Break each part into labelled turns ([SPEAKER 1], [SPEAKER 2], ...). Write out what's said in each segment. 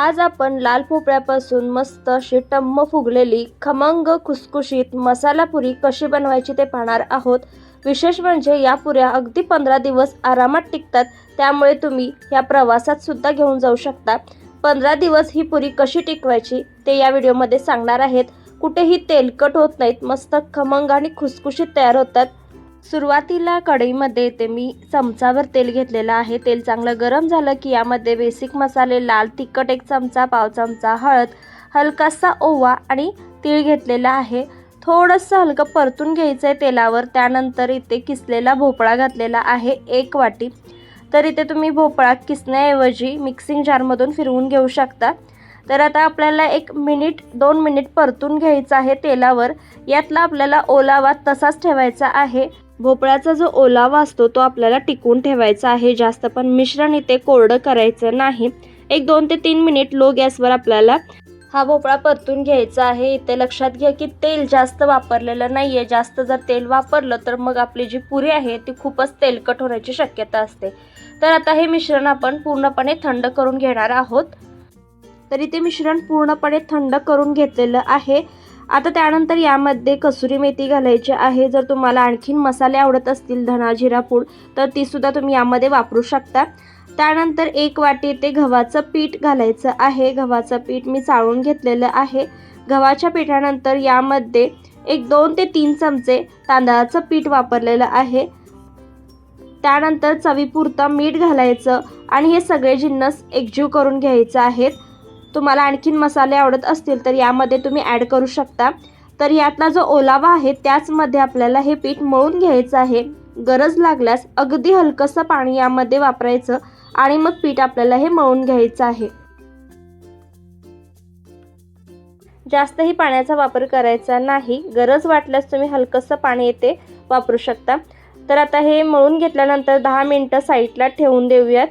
[SPEAKER 1] आज आपण लाल भोपळ्यापासून मस्त अशी टम्म फुगलेली खमंग खुसखुशीत मसाला पुरी कशी बनवायची ते पाहणार आहोत. विशेष म्हणजे या पुऱ्या अगदी पंधरा दिवस आरामात टिकतात त्यामुळे तुम्ही या प्रवासात सुद्धा घेऊन जाऊ शकता. पंधरा दिवस ही पुरी कशी टिकवायची ते या व्हिडिओमध्ये सांगणार आहेत. कुठेही तेलकट होत नाहीत मस्त खमंग आणि खुसखुशीत तयार होतात. सुरुवातीला कढईमध्ये ते मी चमचावर तेल घेतलेलं आहे. तेल चांगलं गरम झालं की यामध्ये बेसिक मसाले लाल तिखट एक चमचा पाव चमचा हळद हलकासा ओवा आणि तीळ घेतलेला आहे. थोडंसं हलकं परतून घ्यायचं आहे तेलावर त्यानंतर इथे किसलेला भोपळा घातलेला आहे एक वाटी. तर इथे तुम्ही भोपळा किसण्याऐवजी मिक्सिंग जारमधून फिरवून घेऊ शकता. तर आता आपल्याला एक मिनिट दोन मिनिट परतून घ्यायचं आहे तेलावर. यातला आपल्याला ओलावा तसाच ठेवायचा आहे. भोपळ्याचा जो ओलावा असतो तो आपल्याला टिकून ठेवायचा आहे. जास्त पण मिश्रण इथे कोरडं करायचं नाही. एक दोन ते तीन मिनिट लो गॅसवर आपल्याला हा भोपळा परतून घ्यायचा आहे. इथे लक्षात घ्या की तेल जास्त वापरलेलं नाही आहे जास्त जर तेल वापरलं तर मग आपली जी पुरी आहे ती खूपच तेलकट होण्याची शक्यता असते. तर आता हे मिश्रण आपण पूर्णपणे थंड करून घेणार आहोत. तर इथे मिश्रण पूर्णपणे थंड करून घेतलेलं आहे. आता त्यानंतर यामध्ये कसुरी मेथी घालायची आहे. जर तुम्हाला आणखीन मसाले आवडत असतील धना जिरा पूड तर तीसुद्धा तुम्ही यामध्ये वापरू शकता. त्यानंतर एक वाटी ते गव्हाचं पीठ घालायचं आहे. गव्हाचं पीठ मी चाळून घेतलेलं आहे. गव्हाच्या पिठानंतर यामध्ये एक दोन ते तीन चमचे तांदळाचं पीठ वापरलेलं आहे. त्यानंतर चवीपुरतं मीठ घालायचं आणि हे सगळे जिन्नस एकजीव करून घ्यायचं आहेत. तुम्हाला आणखीन मसाले आवडत असतील तर यामध्ये तुम्ही ॲड करू शकता. तर यातला जो ओलावा आहे त्याचमध्ये आपल्याला हे पीठ मळून घ्यायचं आहे. गरज लागल्यास अगदी हलकंसं पाणी यामध्ये वापरायचं आणि मग पीठ आपल्याला हे मळून घ्यायचं आहे. जास्तही पाण्याचा वापर करायचा नाही. गरज वाटल्यास तुम्ही हलकंसं पाणी येते वापरू शकता. तर आता हे मळून घेतल्यानंतर दहा मिनटं साईडला ठेवून देऊयात.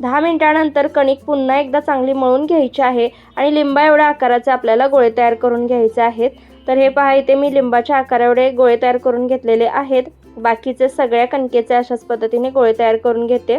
[SPEAKER 1] दहा मिनिटानंतर कणिक पुन्हा एकदा चांगली मळून घ्यायची आहे आणि लिंबा एवढ्या आकाराचे आपल्याला गोळे तयार करून घ्यायचे आहेत. तर हे पहा इथे मी लिंबाच्या आकारावडे गोळे तयार करून घेतलेले आहेत. बाकीचे सगळ्या कणकेचे अशाच पद्धतीने गोळे तयार करून घेते.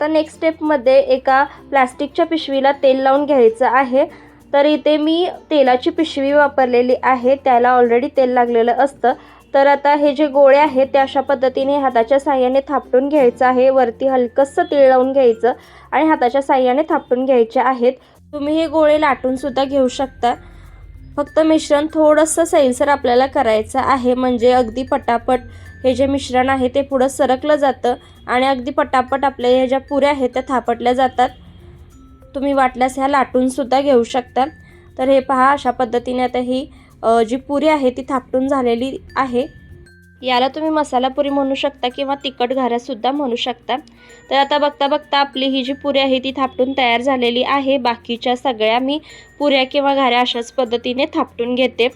[SPEAKER 1] तर नेक्स्ट स्टेपमध्ये एका प्लास्टिकच्या पिशवीला तेल लावून घ्यायचं आहे. तर इथे मी तेलाची पिशवी वापरलेली आहे. त्याला ऑलरेडी तेल लागलेलं असतं. तर आता हे जे गोळे आहेत ते अशा पद्धतीने हाताच्या साह्याने थापटून घ्यायचं आहे. वरती हलकंसं तीळ लावून घ्यायचं आणि हाताच्या साह्याने थापटून घ्यायचे आहेत. तुम्ही हे गोळे लाटून सुद्धा घेऊ शकता. फक्त मिश्रण थोडंसं सैलसर आपल्याला करायचं आहे. म्हणजे अगदी पटापट हे जे मिश्रण आहे ते पुढं सरकलं जातं आणि अगदी पटापट आपल्या ह्या ज्या पुऱ्या आहेत त्या थापटल्या जातात. तुम्ही वाटल्यास ह्या लाटूनसुद्धा घेऊ शकता. तर हे पहा अशा पद्धतीने आता ही जी पुरी आहे ती थापटून झालेली आहे. याला तुम्ही मसाला पुरी म्हणू शकता किंवा तिखट घाऱ्यासुद्धा म्हणू शकता. तर आता बघता बघता आपली ही जी पुरी आहे ती थापटून तयार झालेली आहे. बाकीच्या सगळ्या मी पुऱ्या किंवा घाऱ्या अशाच पद्धतीने थापटून घेते.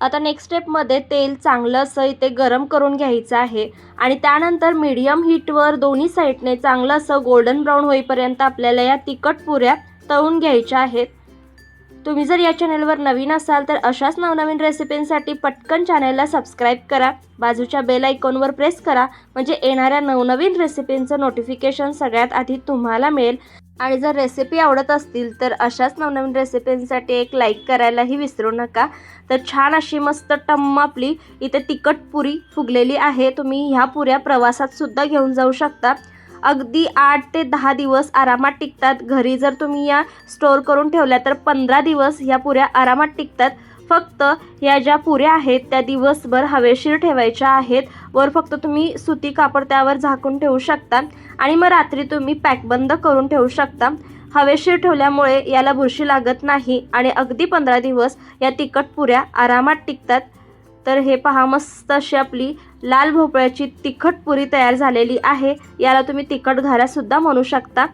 [SPEAKER 1] आता नेक्स्ट स्टेपमध्ये तेल चांगलं असं इथे गरम करून घ्यायचं आहे. आणि त्यानंतर मीडियम हीटवर दोन्ही साईडने चांगलं असं गोल्डन ब्राऊन होईपर्यंत आपल्याला या तिखट पुऱ्या तळून घ्यायच्या आहेत. तुम्ही जर या चॅनलवर नवीन असाल तर अशाच नवनवीन रेसिपींसाठी पटकन चॅनलला सबस्क्राईब करा. बाजूच्या बेल आयकॉनवर प्रेस करा. म्हणजे येणाऱ्या नवनवीन रेसिपींचं नोटिफिकेशन सगळ्यात आधी तुम्हाला मिळेल. आणि जर रेसिपी आवडत असतील तर अशाच नवनवीन रेसिपींसाठी एक लाईक करायलाही विसरू नका. तर छान अशी मस्त टम्म आपली इथे तिखट पुरी फुगलेली आहे. तुम्ही ह्या पुऱ्या प्रवासात सुद्धा घेऊन जाऊ शकता. अगदी आठ ते दहा दिवस आरामात टिकतात. घरी जर तुम्ही या स्टोअर करून ठेवल्या तर पंधरा दिवस ह्या पुऱ्या आरामात टिकतात. फक्त या ज्या पुऱ्या आहेत त्या दिवसभर हवेशीर ठेवायच्या आहेत. वर फक्त तुम्ही सुती कापड त्यावर झाकून ठेवू शकता आणि मग रात्री तुम्ही पॅक बंद करून ठेवू शकता. हवेशीर ठेवल्यामुळे याला बुरशी लागत नाही आणि अगदी पंधरा दिवस या तिखट पुऱ्या आरामात टिकतात. तर हे पहा मस्त अशी आपली लाल भोपळ्याची तिखट पुरी तयार झालेली आहे. याला तुम्ही तिखट घाऱ्यासुद्धा म्हणू शकता.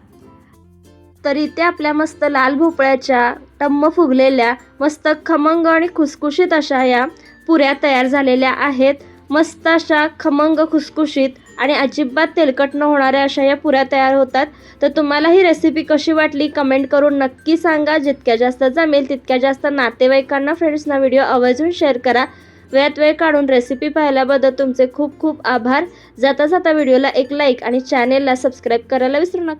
[SPEAKER 1] तर इथे आपल्या मस्त लाल भोपळ्याच्या टम्म फुगलेल्या मस्त खमंग आणि खुसखुशीत अशा या पुऱ्या तयार झालेल्या आहेत. मस्त अशा खमंग खुसखुशीत आणि अजिबात तेलकट न होणाऱ्या अशा या पुऱ्या तयार होतात. तर तुम्हाला ही रेसिपी कशी वाटली कमेंट करून नक्की सांगा. जितक्या जास्त जमेल तितक्या जास्त नातेवाईकांना फ्रेंड्सना व्हिडिओ आवर्जून शेअर करा. वेळात वेळ काढून रेसिपी पाहिल्याबद्दल तुमचे खूप खूप आभार. जाता जाता व्हिडिओला एक लाईक आणि चॅनेलला सबस्क्राईब करायला विसरू नका.